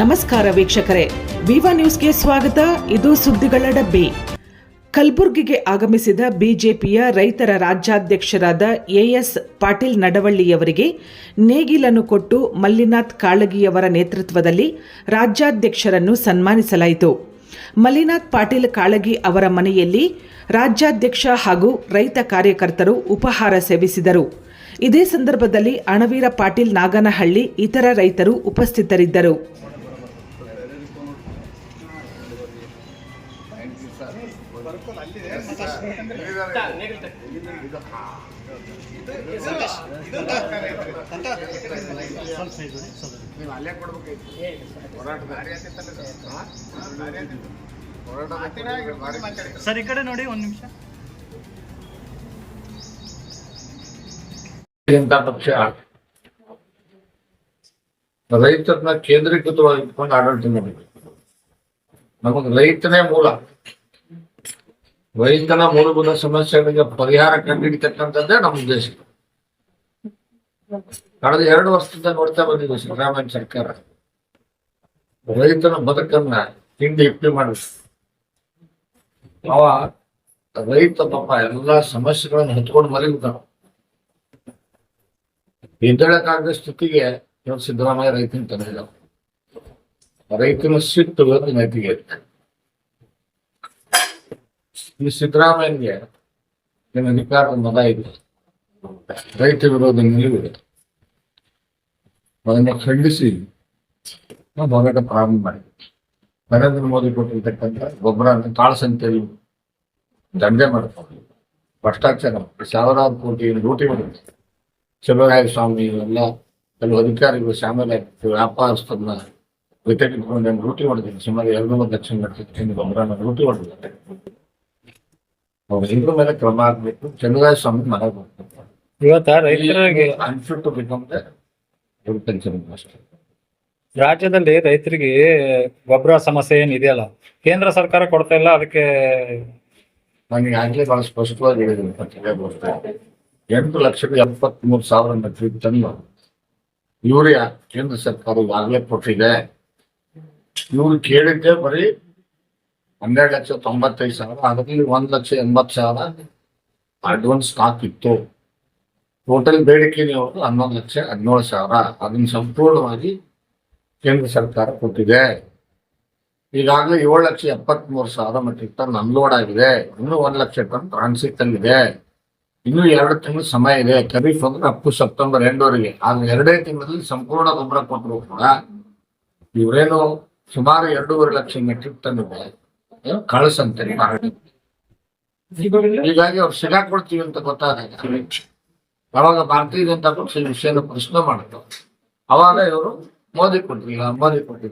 ನಮಸ್ಕಾರ ವೀಕ್ಷಕರೇ. ವಿವಾ ನ್ಯೂಸ್ಗೆ ಸ್ವಾಗತ. ಇದು ಸುದ್ದಿಗಳ ಡಬ್ಬಿ. ಕಲಬುರಗಿಗೆ ಆಗಮಿಸಿದ ಬಿಜೆಪಿಯ ರೈತರ ರಾಜ್ಯಾಧ್ಯಕ್ಷರಾದ ಎಎಸ್ ಪಾಟೀಲ್ ನಡವಳ್ಳಿಯವರಿಗೆ ನೇಗಿಲನ್ನು ಕೊಟ್ಟು ಮಲ್ಲಿನಾಥ್ ಕಾಳಗಿಯವರ ನೇತೃತ್ವದಲ್ಲಿ ರಾಜ್ಯಾಧ್ಯಕ್ಷರನ್ನು ಸನ್ಮಾನಿಸಲಾಯಿತು. ಮಲ್ಲಿನಾಥ್ ಪಾಟೀಲ್ ಕಾಳಗಿ ಅವರ ಮನೆಯಲ್ಲಿ ರಾಜ್ಯಾಧ್ಯಕ್ಷ ಹಾಗೂ ರೈತ ಕಾರ್ಯಕರ್ತರು ಉಪಹಾರ ಸೇವಿಸಿದರು. ಇದೇ ಸಂದರ್ಭದಲ್ಲಿ ಅಣವೀರ ಪಾಟೀಲ್ ನಾಗನಹಳ್ಳಿ ಇತರ ರೈತರು ಉಪಸ್ಥಿತರಿದ್ದರು. ಅಲ್ಲೇ ಸರ್, ಈ ಕಡೆ ನೋಡಿ ಒಂದ್ ನಿಮಿಷ. ರೈತರನ್ನ ಕೇಂದ್ರೀಕೃತವಾಗಿ ಇಟ್ಕೊಂಡು ಆಡಳಿತ ಮಾಡಬೇಕು. ನಮಗೆ ರೈತನೇ ಮೂಲ. ರೈತನ ಮೂಲಭೂತ ಸಮಸ್ಯೆಗಳಿಗೆ ಪರಿಹಾರ ಕಂಡುಹಿಡಿತಕ್ಕಂಥದ್ದೇ ನಮ್ಮ ಉದ್ದೇಶ. ಕಳೆದ ಎರಡು ವರ್ಷದಿಂದ ನೋಡ್ತಾ ಬಂದಿದೆ ಸಿದ್ದರಾಮಯ್ಯ ಸರ್ಕಾರ. ರೈತನ ಬದುಕನ್ನ ತಿಂಡಿ ಇಪ್ಪಿ ಮಾಡಿಸ್ ಅವ ರೈತ ಪಾಪ ಎಲ್ಲಾ ಸಮಸ್ಯೆಗಳನ್ನು ಹೊತ್ಕೊಂಡು ಮಲಗಿದ್ದಾನ. ಎದ್ದೇಳಕ್ಕಾಗದ ಸ್ಥಿತಿಗೆ ಸಿದ್ದರಾಮಯ್ಯ ರೈತನ ತಂದಿಲ್ಲ ರೈತನ ಸಿಟ್ಟು ಇವತ್ತು ನೆತ್ತಿಗೆ ಈ ಸಿದ್ದರಾಮಯ್ಯಗೆ ಏನು ಅಧಿಕಾರದ ಮದ ಇದೆ. ರೈತ ವಿರೋಧ ನಿಲುವಿದೆ ಅದನ್ನು ಖಂಡಿಸಿ ನಾವು ಹೋರಾಟ ಪ್ರಾರಂಭ ಮಾಡಿ ನರೇಂದ್ರ ಮೋದಿ ಕೊಟ್ಟಿರ್ತಕ್ಕಂಥ ಗೊಬ್ಬರ ಕಾಳಸಂತೆಯಲ್ಲಿ ದಂಧೆ ಮಾಡ್ತಾರೆ ಭ್ರಷ್ಟಾಚಾರ ಸಾವಿರಾರು ಕೋಟಿ ಲೂಟಿ ಮಾಡಿದ್ರು. ಶಿವರಾಯ ಸ್ವಾಮಿ ಇವೆಲ್ಲ ಕೆಲವು ಅಧಿಕಾರಿಗಳು ಸಾಮಾನ್ಯ ವ್ಯಾಪಾರಸ್ಥರನ್ನ ತೆಗೆದುಕೊಂಡು ಲೂಟಿ ಹೊಡೆದಿದ್ದು ಸುಮಾರು ಎರಡು ಮೂರು ಲಕ್ಷ ಗಟ್ಟಲೆ ಗೊಬ್ಬರನ ಲೂಟಿ ಹೊಡೆದಿದ್ದಾರೆ ಇದ್ರ ಮೇಲೆ ಕ್ರಮ ಆಗ್ಬೇಕು. ಚಂದ್ರರಾಯ ಸ್ವಾಮಿ ಮನೆ ಬರ್ತಾರೆ. ಇವತ್ತ ರೈತರಿಗೆ unfit to become the agriculture ಅಷ್ಟೇ. ರಾಜ್ಯದಲ್ಲಿ ರೈತರಿಗೆ ಗೊಬ್ಬರ ಸಮಸ್ಯೆ ಏನಿದೆಯಲ್ಲ ಕೇಂದ್ರ ಸರ್ಕಾರ ಕೊಡ್ತಾ ಇಲ್ಲ ಅದಕ್ಕೆ ನನಗೆ ಆಗ್ಲೇ ಬಹಳ ಸ್ಪಷ್ಟವಾಗಿ ಹೇಳಿದ್ದೀನಿ ಪತ್ರಿಕಾಗೋಷ್ಠಿ ಎಂಟು ಲಕ್ಷದ ಎಪ್ಪತ್ಮೂರು ಸಾವಿರ ಮೆಟ್ರಿಕ್ ಟನ್ ಯೂರಿಯಾ ಕೇಂದ್ರ ಸರ್ಕಾರ ಆಗ್ಲೇ ಕೊಟ್ಟಿದೆ. ಇವ್ರು ಕೇಳಿದ್ದೆ ಬರೀ ಹನ್ನೆರಡು ಲಕ್ಷ ತೊಂಬತ್ತೈದು ಸಾವಿರ, ಅದರಲ್ಲಿ ಒಂದು ಲಕ್ಷ ಎಂಬತ್ತು ಸಾವಿರ ಅಡ್ವಾನ್ಸ್ ಸ್ಟಾಕ್ ಇತ್ತು. ಟೋಟಲ್ ಬೇಡಿಕೆ ಅವರು ಹನ್ನೊಂದು ಲಕ್ಷ ಹದಿನೇಳು ಸಾವಿರ. ಅದನ್ನು ಸಂಪೂರ್ಣವಾಗಿ ಕೇಂದ್ರ ಸರ್ಕಾರ ಕೊಟ್ಟಿದೆ. ಈಗಾಗಲೇ ಏಳು ಲಕ್ಷ ಎಪ್ಪತ್ಮೂರು ಸಾವಿರ ಮೆಟ್ರಿಕ್ ಟನ್ ಅನ್ಲೋಡ್ ಆಗಿದೆ. ಇನ್ನೂ ಒಂದು ಲಕ್ಷ ಟನ್ ಟ್ರಾನ್ಸಿಟ್ ಇದೆ. ಇನ್ನೂ ಎರಡು ತಿಂಗಳು ಸಮಯ ಇದೆ. ಖರೀಫ್ ಅಂದ್ರೆ ಅಪ್ಪು ಸೆಪ್ಟೆಂಬರ್ ಎಂಡ್ವರೆಗೆ ಆದ್ರೆ ಎರಡೇ ತಿಂಗಳಲ್ಲಿ ಸಂಪೂರ್ಣ ಗೊಬ್ಬರ ಕೊಟ್ಟರು ಕೂಡ ಇವರೇನು ಸುಮಾರು ಎರಡೂವರೆ ಲಕ್ಷ ಮೆಟ್ರಿಕ್ ಟನ್ ಇದೆ. ಏನು ಕಳಿಸಂತೆ ಹೀಗಾಗಿ ಅವ್ರು ಸಿಗಾಕೊಳ್ತೀವಿ ಅಂತ ಗೊತ್ತಾದಾಗ ಅವಾಗ ಭಾರತೀಯ ಜನತಾ ಪಕ್ಷ ಈ ವಿಷಯನ ಪ್ರಶ್ನೆ ಮಾಡುತ್ತೆ. ಅವಾಗ ಇವರು ಮೋದಿ ಕೊಟ್ಟಿಲ್ಲ ಮೋದಿ ಕೊಟ್ಟಿಲ್ಲ